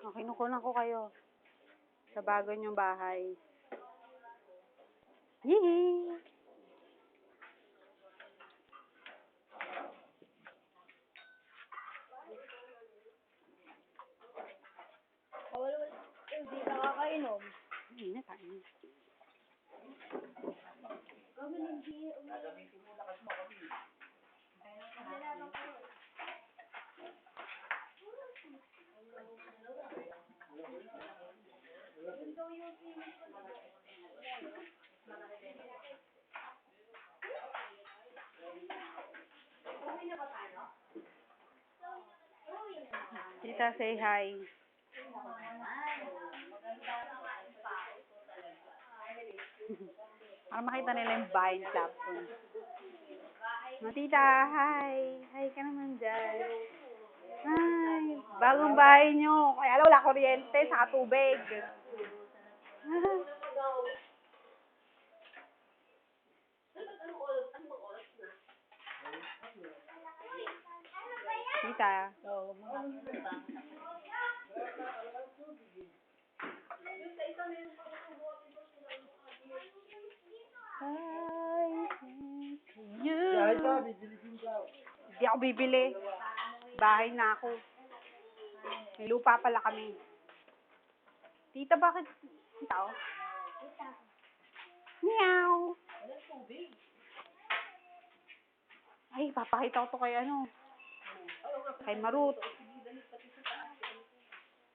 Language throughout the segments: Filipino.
Oh, kinukunan ko kayo. Sa bago niyong bahay. Yee! Hindi nakakainom. Hindi na tayo. Gawin hindi. Tita, say hi. Para makita nila yung bahay ni Clapton. Mga tita, hi. Hi ka naman dyan. Hi. Bagong bahay nyo. Kaya wala kuryente, saka tubig. Tita. Hi, Hindi ako bibili. Bahay na ako. May lupa pala kami. Tita, bakit? Tao? Meow. Ay, papakita ko to kay ano. Kay Marut.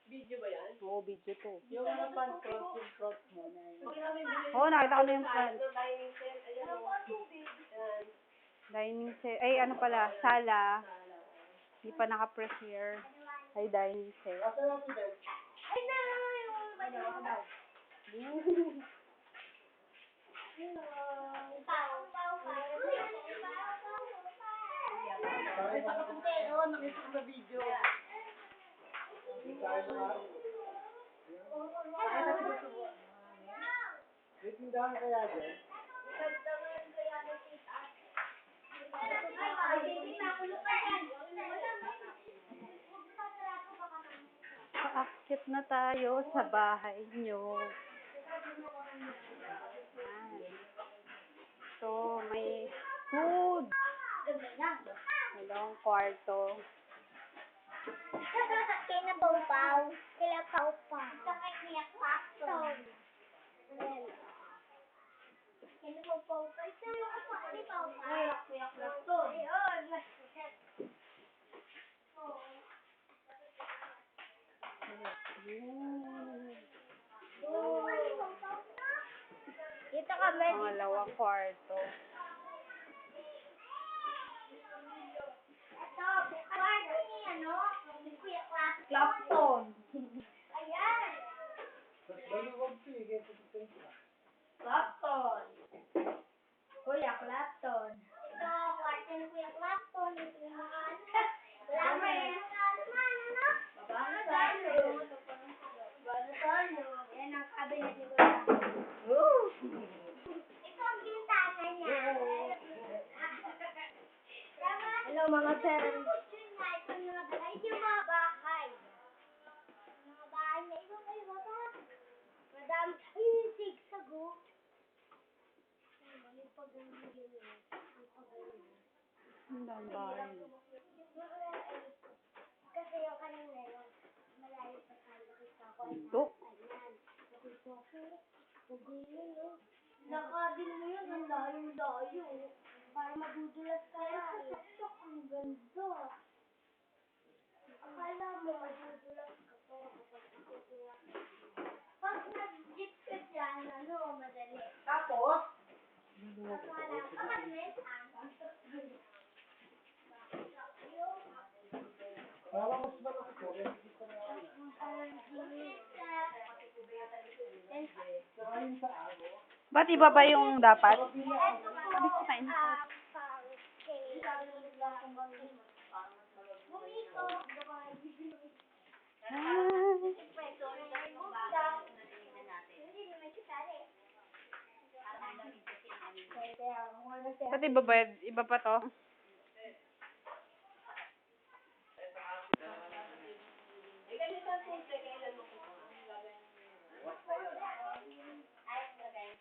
Video ba yan? Oo, video to. Yung mga cross, yung cross mo. Oo, nakita ko na yung front. Dining set, ayan o. Ayan. Dining set. Ay, ano pala, sala. Hindi pa naka-press here. Ay, dining set. Ay, na! Yung Nakita ko sa video. May tindahan kaya dyan? Paakyat na tayo sa bahay nyo. So, may food. Dalawang kwarto. Kaya na pau-pau. Kaya pau-pau. Saka kaya pasto. Kaya na pau-pau. Ito yung ako ni pau-pau. Kuyak lang to. Ayun. Dito kami. Pangalawang kwarto. Ito, kwarto ni ano? Ni Kuya Clapton. Clapton. Ayan. Mas baluwag to eh, kaya pupunta yung sila. Clapton. Kuya Clapton. Ito, kwarto ni Kuya Clapton. Ito yung mga ano. Mo eh. naman, ano? Baba na tayo. Baba na tayo. Yan ang cabinet ni! Ito ang bintana niya. Tama. Hello mga sir. Ito yung mga bahay. Ito yung mga bahay. Mga bahay na ito kayo baba. Madami. Ay, yung sigsag oh. May pagano yun eh. May pagano. Ang dami bahay. Kasi yung kanina yun, malayo pa tayo nakita Ito. Ayan. Yun. Nakadin mo yun, ang layo-layo. Para madudulas ka na. Ang ganda. Akala mo madudulas ka pero kapag ka. Pag nag-jeep ka dyan, ano, madali. Tapos, Akala ko, mabilis, ah. Parang mas ko Ba't iba ba yung dapat? Ba't iba ba? Iba pa to?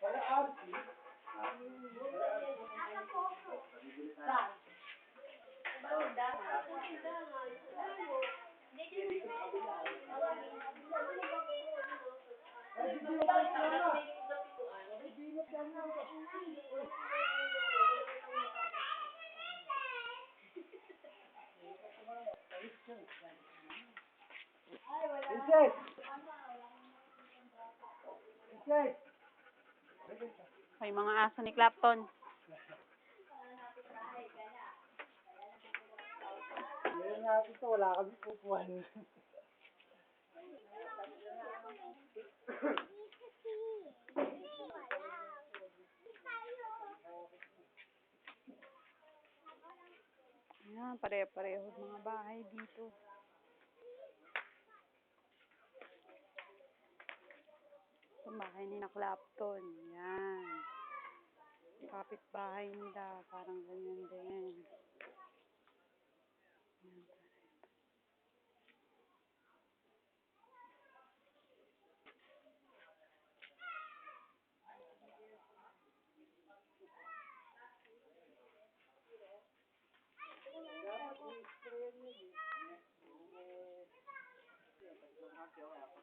Wala ganito ang simple, kailangan Princess! Princess! Ay, mga aso ni Clapton. Ngayon natin to, wala kami pupuan. Ayan, pare-pareho mga bahay dito. Ito bahay ni na Clapton. Yan. Kapit bahay nila. Parang ganyan din. still out.